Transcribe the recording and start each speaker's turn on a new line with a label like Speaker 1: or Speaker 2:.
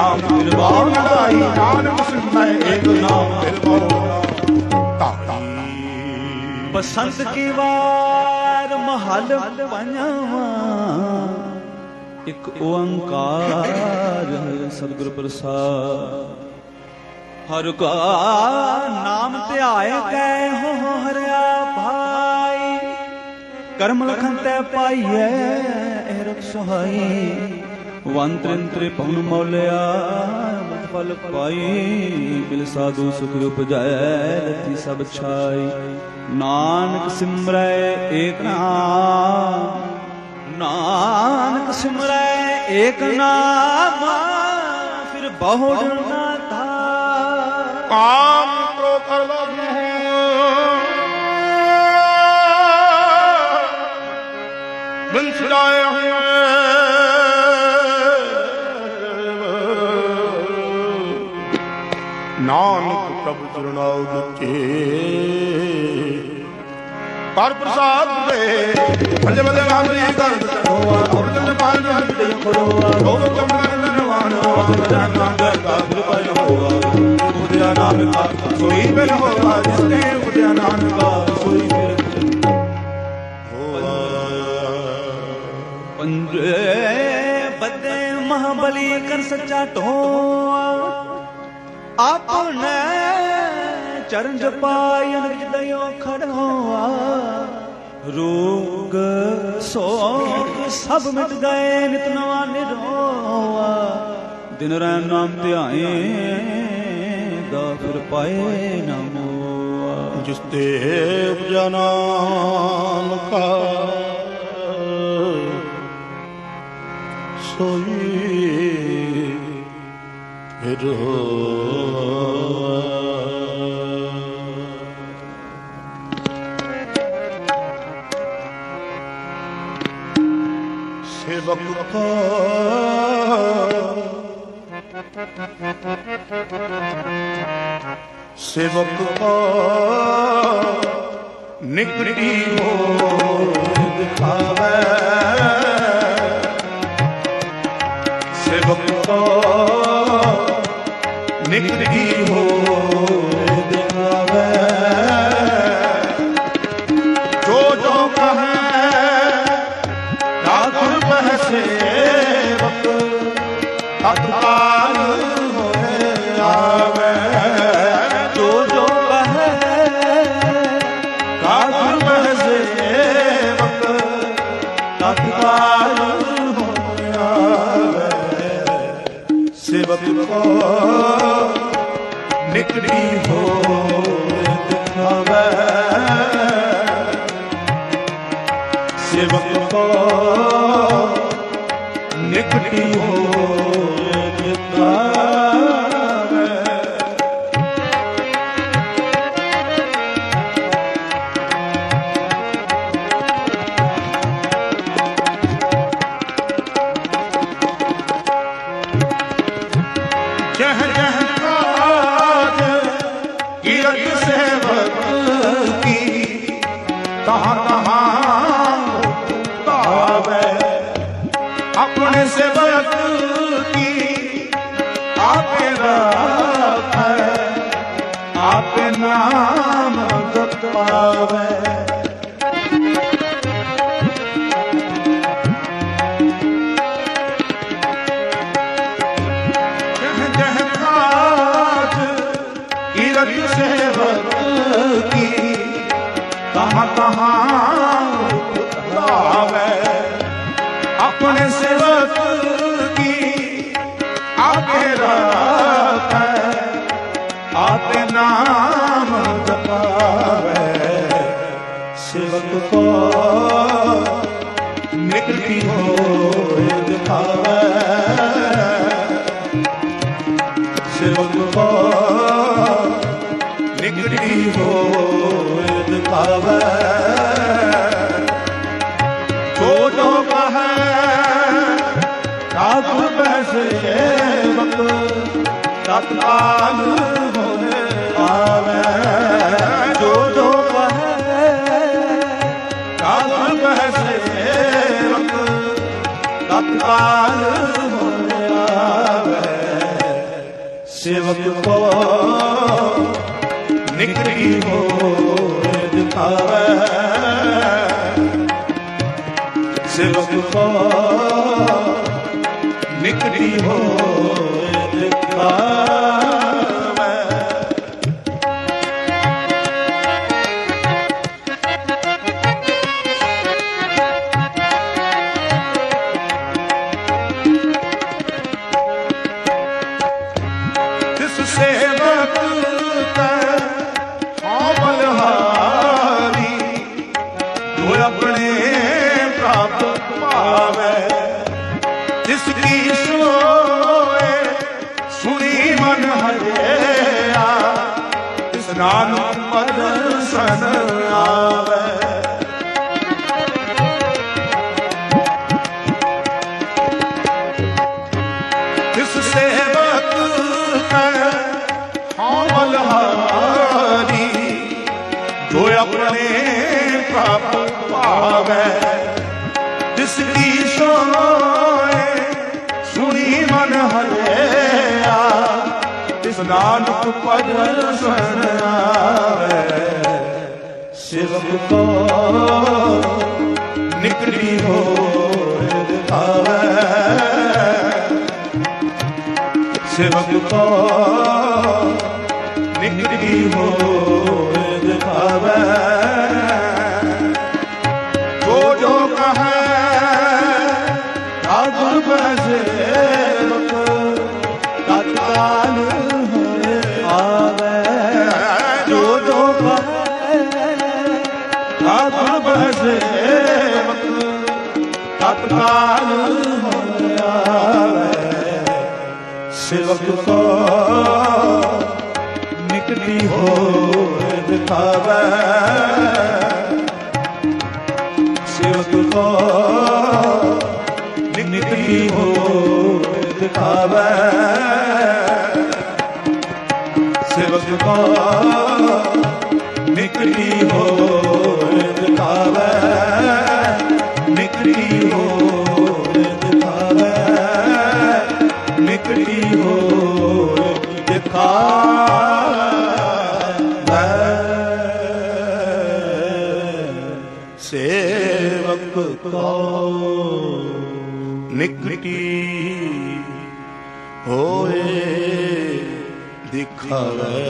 Speaker 1: ਨਾਮ ਫਿਰ ਬਾਉ ਨਾਨਕ ਸਿਮਰੈ ਏਕ ਨਾਮ ਫਿਰ ਬਾਉ ਨਾਈ
Speaker 2: ਬਸੰਤ ਕੀ ਵਾਰ ਮਹਲ ਪੰਜਵਾ ਇੱਕ ਓੰਕਾਰ ਸਤਿਗੁਰ ਪ੍ਰਸਾਦ। ਹਰ ਕਾ ਨਾਮ ਧਿਆਏ ਕੈ ਹੋ ਹਰਿਆ ਭਾਈ, ਕਰਮ ਲਖਨ ਤੈ ਪਾਈਐ, ਇਹ ਰਖ ਸਹਾਈ। ਵੰਤਰਿੰਤਰੇ ਪਉਨ ਮੌਲਿਆ ਮਤ ਫਲ ਪਾਈ ਬਿਲ ਸਾਧੂ ਸੁਖ ਉਪਜੈ ਰਤੀ ਸਭ ਛਾਈ ਨਾਨਕ ਸਿਮਰੈ ਏਕ ਨਾਮ ਨਾਨਕ ਸਿਮਰੈ ਏਕ ਨਾਮ ਫਿਰ ਬਹੁੜ ਨਾ ਧਾਰ
Speaker 1: ਕਾਮ ਕ੍ਰੋ ਕਰ ਲੋਭ ਬਿਨ ਨਾਨਕ ਪ੍ਰਭ ਚਰਨਾਉ ਦਿੱਤੇ। ਪਰ ਪ੍ਰਸਾਦ ਦੇ ਭਲੇ ਭਲੇ ਵਾਂਗਰੀ ਕਰ ਹੋਆ ਅਰਜਨ ਪਾਲ ਹਰਿ ਤੇ ਖੜੋਆ ਗੋਲ ਕਮਲ ਨਵਾਨੋ ਜਨਾ ਦਰਗਾ ਗੁਰਪਾਇ ਹੋਆ ਉਦਿਆ ਨਾਨਕਾ ਸੋਈ ਬਿਨ ਹੋਆ ਜਿਸਨੇ ਉਦਿਆ ਨਾਨਕਾ ਸੋਈ ਬਿਨ ਹੋਆ
Speaker 2: ਪੰਜੇ ਬੱਦੇ ਮਹਾਬਲੀ ਕਰ ਸੱਚਾ ਢੋਆ। ਆਪਣੇ ਚਰਨ ਜਪਾਈ ਅਨਿਜ ਦਇਓ ਖੜੋਆ ਰੋਗ ਸੋਗ ਸਭ ਮਿਟ ਗਏ, ਨਿਤ ਨਵਾ ਨਿਰੋਆ। ਦਿਨ ਰਹਿ ਨਾਮ ਧਿਆਏ, ਦਾ ਫਿਰ ਪਾਏ ਨਾ ਮੋਆ।
Speaker 1: ਜਿਸ ਤੇ ਉਪਜਾ ਨਾਨਕਾ ਸੋਈ ਸੇਵਕ ਕਾ ਸੇਵਕ ਕਾ ਨਿਕਟੀ ਹੋ ਦਿਖਾਵੇ। ਨਿਕਟੀ ਹੋ ਦਿਖਾਵੇ ਜੋ ਜੋ ਕਹੇ ਦਾਖਲ ਬਹਿ ਸੇਵਕ ਤਤਕਾਲ ਹੋਏ ਆਵੇ,
Speaker 2: ਜੋ ਜੋ ਕਹੇ
Speaker 1: ਦਾਖਲ ਬਹਿ ਸੇਵਕ ਤਤਕਾਲ ਹੋਏ ਆਵੇ, ਸੇਵਕ ਕੋ ਨਿਕੜੀ ਹੋ ਦਿਖਾਵੇ ਸੇਵਕ ਕੋ ਨਿਕਟੀ ਹੋ ਆਪਣੇ ਸੇਵਕ ਕੀ ਆਪੇ ਰਾਖੈ ਆਪੇ ਨਾਮ ਗਤਵਾਵੇ ਜਹ ਜਹ ਆਪਣੇ ਸੇਵਕ ਕੀ ਆਪੇ ਰਾਖੈ ਆਪੇ ਨਾਮ ਜਪਾਵੇ ਸੇਵਕ ਕੋ ਨਿਕਟੀ ਹੋਏ ਦਿਖਾਵੇ ਸੇਵਕ ਕੋ ਨਿਕਟੀ ਹੋਏ ਦਿਖਾਵੇ ਸਾਧੂ ਬੈਸੇਵਕ ਹੋਏ ਆਵੇ ਜੋ ਜੋ
Speaker 2: ਕਹੇ
Speaker 1: ਸਾਧੂ ਬੈਸੇਵਕ ਤਤਕਾਲ ਹੋਏ ਆਵੇ ਸੇਵਕ ਕੋ ਨਿਕਰੀ ਹੋਏ ਦਿਖਾਵੇ ਸੇਵਕ ਕੋ ਨਿਕਰੀ ਹੋਏ ਦਿਖਾਵੇ ਤਿਸ ਸੇਵਕ ਤੈ ਹਾਂ ਬਲਹਾਰੀ ਜੋ ਆਪਣੇ ਪ੍ਰਾਪਤ ਪਾਵੇ ਤਿਸ ਨਾਨਕ ਮਨ ਸਨ ਆਵੇ। ਤਿਸ ਸੇਵਕ ਕੈ ਹਾਂ ਬਲਹਾਰੀ ਜੋ ਆਪਣੇ ਪ੍ਰਭ ਭਾਵੈ ਤਿਸ ਕੀ ਨਾਨਕ ਪਦ ਸੁਣ ਆਵੇ। ਸਿਵਕ ਕੋ ਨਿਕਲੀ ਹੋਏ ਦਿਖਾਵੇ। ਸੇਵਕ ਕੋ ਨਿਕਲੀ ਹੋਏ ਦਿਖਾਵੇ। ਜੋ ਜੋ
Speaker 2: ਕਹੈ
Speaker 1: ਆਗੁਰ ਬਸੇਵਕ ਤਤਕਾਲ ਹੋਏ ਆਵੇ ਸੇਵਕ ਕੋ ਨਿਕਲੀ ਹੋਏ ਦਿਖਾਵੇ ਸੇਵਕ ਕੋ ਨਿਕਲੀ ਹੋਏ ਦਿਖਾਵੇ ਸੇਵਕ ਕੋ ਨਿਕਲੀ ਹੋਏ ਦਿਖਾਵੇ ਨਿਕਲੀ ਹੋਏ ਦਿਖਾਵੇ ਨਿਕਲੀ ਹੋਏ ਦਿਖਾਵੇ ਸੇਵਕ ਕੋ ਨਿਕਟੀ ਹੋਏ ਦਿਖਾਵੇ।